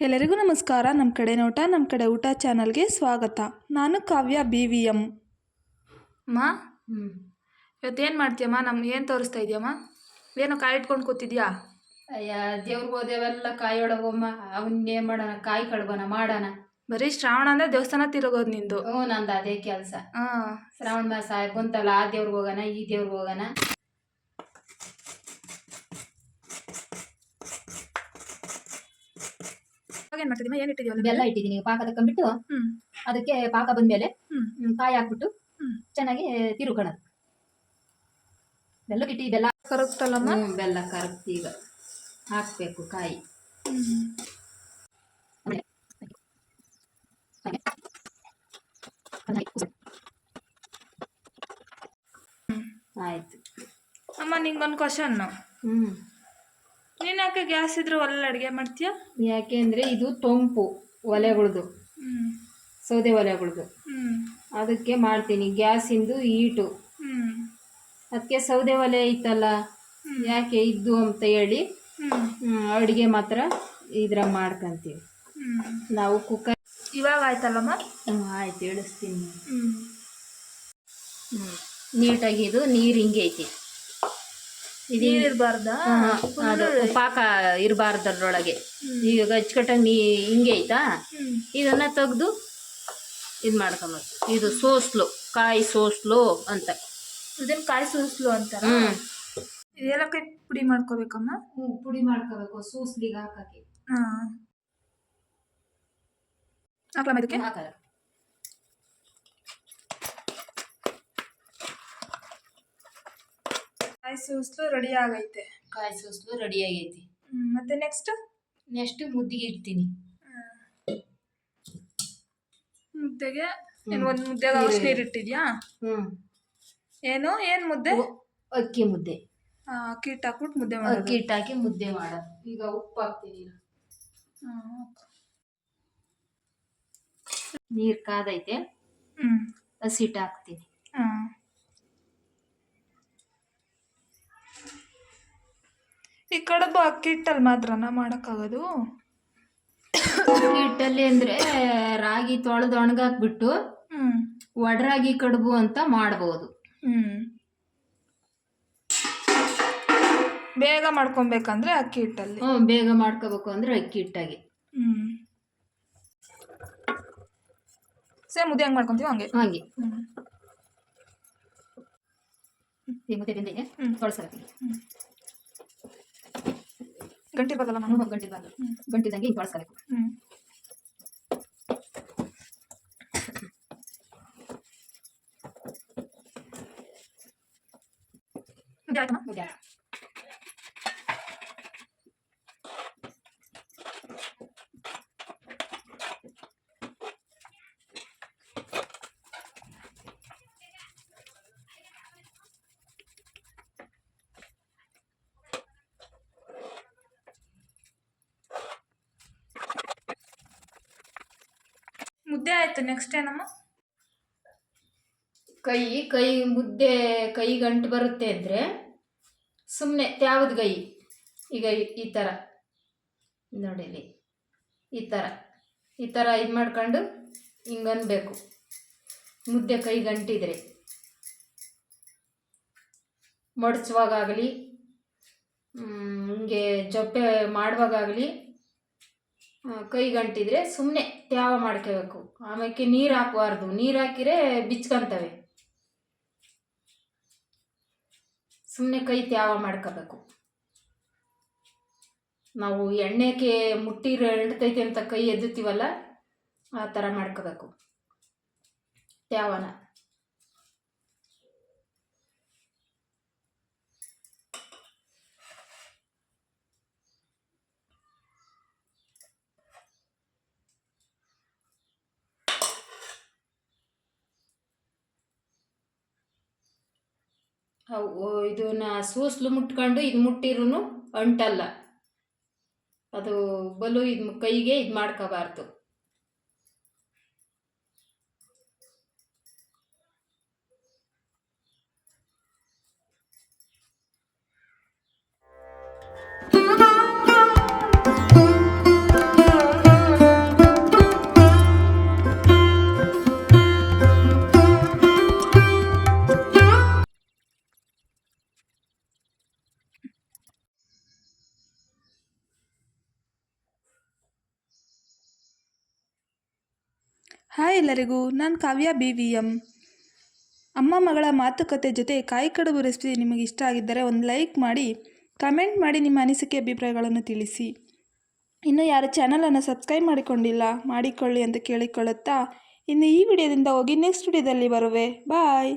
ಎಲ್ಲರಿಗೂ ನಮಸ್ಕಾರ. ನಮ್ಮ ಕಡೆ ನೋಟ ನಮ್ಮ ಕಡೆ ಊಟ ಚಾನಲ್ಗೆ ಸ್ವಾಗತ. ನಾನು ಕಾವ್ಯ ಬಿ ವಿ ಎಂ ಅಮ್ಮ? ಹ್ಞೂ ಇವತ್ತೇನು ಮಾಡ್ತೀಯಮ್ಮ? ನಮ್ಗೆ ಏನು ತೋರಿಸ್ತಾ ಇದೆಯಮ್ಮ? ಏನೋ ಕಾಯಿ ಇಟ್ಕೊಂಡು ಕೂತಿದ್ಯಾ? ಅಯ್ಯ ದೇವ್ರಿಗೆ ಹೋದೇವೆಲ್ಲ ಕಾಯಿ ಒಡಗೋಮ್ಮ. ಅವನ್ನೇ ಮಾಡೋಣ? ಕಾಯಿ ಕಡ್ಬೋಣ ಮಾಡೋಣ. ಬರೀ ಶ್ರಾವಣ ಅಂದರೆ ದೇವಸ್ಥಾನ ತಿರುಗೋದು ನಿಂದು. ಹ್ಞೂ ನಂದು ಅದೇ ಕೆಲಸ. ಹಾಂ. ಶ್ರಾವಣ ಮಾಸ ಬಂತಲ್ಲ ಆ ದೇವ್ರಿಗೆ ಹೋಗೋಣ ಈ ದೇವ್ರಿಗೆ ಹೋಗೋಣ. ಏನು ಮಾಡ್ತಿದ್ದೀಮ್ಮ ಏನು ಇಟ್ಟಿದೀವಿ ಬೆಲ್ಲ ಇಟ್ಟಿದ್ದೀನಿ ಪಾಕ ತಕೊಂಡ್ಬಿಟ್ಟು ಅದಕ್ಕೆ ಪಾಕ ಬಂದ್ಮೇಲೆ ಕಾಯಿ ಹಾಕ್ಬಿಟ್ಟು. ಚೆನ್ನಾಗಿ ತಿರುಗೋಣದು ಬೆಲ್ಲಕ್ಕೆ ಇಟ್ಟಿ ಬೆಲ್ಲ ಕರಗ್ತಲ್ಲಮ್ಮ? ಬೆಲ್ಲ ಕರಗ್ತಿ ಈಗ. ಹಾಕಬೇಕು ಕಾಯಿ. ಆಯ್ತು. ಅಮ್ಮ ನಿಂಗೊಂದು ಕ್ವಶನ್ ಹ್ಞೂ ನೀನು ಯಾಕೆ ಗ್ಯಾಸ್ ಇದ್ರೆ ಒಲೆ ಅಡುಗೆ ಮಾಡ್ತೀಯ? ಯಾಕೆಂದ್ರೆ ಇದು ತೊಂಪು ಒಲೆಗಳದು. ಹ್ಞೂ ಸೌದೆ ಒಲೆಗಳದು. ಹ್ಞೂ ಅದಕ್ಕೆ ಮಾಡ್ತೀನಿ. ಗ್ಯಾಸಿಂದು ಈಟು ಅದಕ್ಕೆ ಸೌದೆ ಒಲೆ ಐತಲ್ಲ? ಯಾಕೆ ಇದ್ದು ಅಂತ ಹೇಳಿ ಹ್ಞೂ ಅಡುಗೆ ಮಾತ್ರ ಇದ್ರಾಗ ಮಾಡ್ಕಂತೀವಿ. ನಾವು ಕುಕ್ಕರ್ ಇವಾಗ ಆಯ್ತಲ್ಲಮ್ಮ? ಆಯ್ತು ಇಳಿಸ್ತೀನಿ ಹ್ಞೂ ಹ್ಞೂ ನೀಟಾಗಿ ಇದು ನೀರು ಹಿಂಗೆ ಐತಿ. ಇದು ಅದು ಪಾಕ ಇರಬಾರ್ದು ಅದ್ರೊಳಗೆ. ಈಗ ಅಚ್ಚುಕಟ್ಟಾಗಿ ನೀ ಹಿಂಗೆ ಐತಾ ಇದನ್ನ ತೆಗ್ದು ಇದು ಮಾಡ್ಕೊಂಬ ಇದು ಸೋಸ್ಲು ಕಾಯಿ ಸೋಸ್ಲು ಅಂತ. ಇದನ್ನ ಕಾಯಿ ಸೋಸ್ಲು ಅಂತ ಎಲ್ಲ ಕೈ ಪುಡಿ ಮಾಡ್ಕೋಬೇಕಮ್ಮ? ಪುಡಿ ಮಾಡ್ಕೋಬೇಕು ಸೋಸ್ಲಿಗೆ ಹಾಕಕ್ಕೆ. ಹಾಂ. ಇದಕ್ಕೆ? ಹಾಕಲ್ಲ. ಕಾಯಿ ಸೂಸ್ಲು ರೆಡಿ ಆಗೈತೆ. ಕಾಯಿ ಉಸ್ಲು ರೆಡಿ ಆಗೈತಿ. ಹ್ಮ್, ಮತ್ತೆ ನೆಕ್ಸ್ಟ್ ನೆಕ್ಸ್ಟ್ ಮುದ್ದಿಗೆ ಇಡ್ತೀನಿ. ಮುದ್ದೆಗೆ? ಏನು ಒಂದು ಮುದ್ದೆಗೆ ಅವಶ್ಯ ನೀರು ಇಟ್ಟಿದ್ಯಾ ಹ್ಞೂ ಏನು? ಏನು ಮುದ್ದೆ? ಅಕ್ಕಿ ಮುದ್ದೆ. ಆ, ಅಕ್ಕಿ ಹಿಟ್ಟು ಹಾಕ್ಬಿಟ್ಟು ಮುದ್ದೆ ಮಾಡೋದು. ಅಕ್ಕಿ ಹಿಟ್ಟು ಹಾಕಿ ಮುದ್ದೆ ಮಾಡೋದು. ಈಗ ಉಪ್ಪು ಹಾಕ್ತೀನಿ. ಹ್ಮ್. ನೀರು ಕಾದೈತೆ. ಹ್ಮ್. ಹಸಿಟ್ಟು ಹಾಕ್ತೀನಿ. ಹಾಂ ಈ ಕಡುಬು ಅಕ್ಕಿ ಹಿಟ್ಟಲ್ಲಿ ಮಾತ್ರನ ಮಾಡೋಕ್ಕಾಗೋದು? ಅಕ್ಕಿ ಹಿಟ್ಟಲ್ಲಿ ಅಂದರೆ ರಾಗಿ ತೊಳೆದು ಒಣಗಾಕ್ಬಿಟ್ಟು ಹ್ಞೂ ಒಡರಾಗಿ ಕಡುಬು ಅಂತ ಮಾಡ್ಬೋದು. ಹ್ಞೂ ಬೇಗ ಮಾಡ್ಕೊಬೇಕಂದ್ರೆ ಅಕ್ಕಿ ಹಿಟ್ಟಲ್ಲಿ? ಹ್ಞೂ ಬೇಗ ಮಾಡ್ಕೋಬೇಕು ಅಂದರೆ ಅಕ್ಕಿ ಹಿಟ್ಟಾಗಿ. ಹ್ಞೂ ಸೇಮ್ ಮುದ್ದೆ ಹೆಂಗೆ ಮಾಡ್ಕೊತೀವಿ ಹಂಗೆ? ಹಾಗೆ. ಹ್ಞೂ ಈ ಮುದ್ದೆ ಬೆಂದೈತೆ ಹ್ಮ್. ತೊಳ್ಸಾಕ್ತೀನಿ ಗಂಟೆ ಬರಲ್ಲ ನಾನು ನಾನು ಗಂಟೆ. ಗಂಟಿದಂಗೆ ಹಿಂಗೆ ಬಳಸ್ಕೋಬೇಕು ಹ್ಞೂ ಮುದ್ದೆ ಆಯ್ತು ನೆಕ್ಸ್ಟ್ ಏನಮ್ಮ? ಕೈ ಕೈ ಮುದ್ದೆ, ಕೈ ಗಂಟು ಬರುತ್ತೆ ಅಂದರೆ ಸುಮ್ಮನೆ ತ್ಯಾವದ ಕೈ ಈಗ ಈ- ಥರ ನೋಡಿ ಈ ಥರ ಈ ಥರ ಇದು ಮಾಡ್ಕೊಂಡು ಹಿಂಗನ್ಬೇಕು ಮುದ್ದೆ ಕೈ ಗಂಟಿದ್ರೆ. ಮಡಚುವಾಗಲಿ ಹಿಂಗೆ ಜೊಪ್ಪೆ ಮಾಡುವಾಗಲಿ ಕೈ ಗಂಟಿದ್ರೆ ಸುಮ್ಮನೆ ತ್ಯಾವ ಮಾಡ್ಕೋಬೇಕು. ಆಮೇಲೆ ನೀರು ಹಾಕಬಾರ್ದು ನೀರು ಹಾಕಿರೆ ಬಿಚ್ಕಂತವೆ. ಸುಮ್ಮನೆ ಕೈ ತ್ಯಾವ ಮಾಡ್ಕೋಬೇಕು. ನಾವು ಎಣ್ಣೆಗೆ ಮುಟ್ಟಿರ ಎಳ್ತೈತೆ ಅಂತ ಕೈ ಎದ್ದುತ್ತೀವಲ್ಲ, ಆ ಥರ ಮಾಡ್ಕೋಬೇಕು. ತ್ಯಾವನ. ಇದನ್ನ ಸೂಸ್ಲು ಮುಟ್ಕೊಂಡು ಇದು ಮುಟ್ಟಿರೂ ಅಂಟಲ್ಲ. ಅದು ಬಲು ಇದು ಕೈಗೆ ಇದು ಮಾಡ್ಕೋಬಾರ್ದು. ಹಾಯ್ ಎಲ್ಲರಿಗೂ, ನಾನು ಕಾವ್ಯ ಬಿ ವಿ ಎಂ. ಅಮ್ಮ ಮಗಳ ಮಾತುಕತೆ ಜೊತೆ ಕಾಯಿ ಕಡುಬು ರೆಸಿಪಿ ನಿಮಗೆ ಇಷ್ಟ ಆಗಿದ್ದರೆ ಒಂದು ಲೈಕ್ ಮಾಡಿ ಕಮೆಂಟ್ ಮಾಡಿ ನಿಮ್ಮ ಅನಿಸಿಕೆ, ಅಭಿಪ್ರಾಯಗಳನ್ನು ತಿಳಿಸಿ. ಇನ್ನು ಯಾರ ಚಾನಲನ್ನು ಸಬ್ಸ್ಕ್ರೈಬ್ ಮಾಡಿಕೊಂಡಿಲ್ಲ, ಮಾಡಿಕೊಳ್ಳಿ ಅಂತ ಕೇಳಿಕೊಳ್ಳುತ್ತಾ, ಇನ್ನು ಈ ವಿಡಿಯೋದಿಂದ ಹೋಗಿ ನೆಕ್ಸ್ಟ್ ವಿಡಿಯೋದಲ್ಲಿ ಬರುವೆ. ಬಾಯ್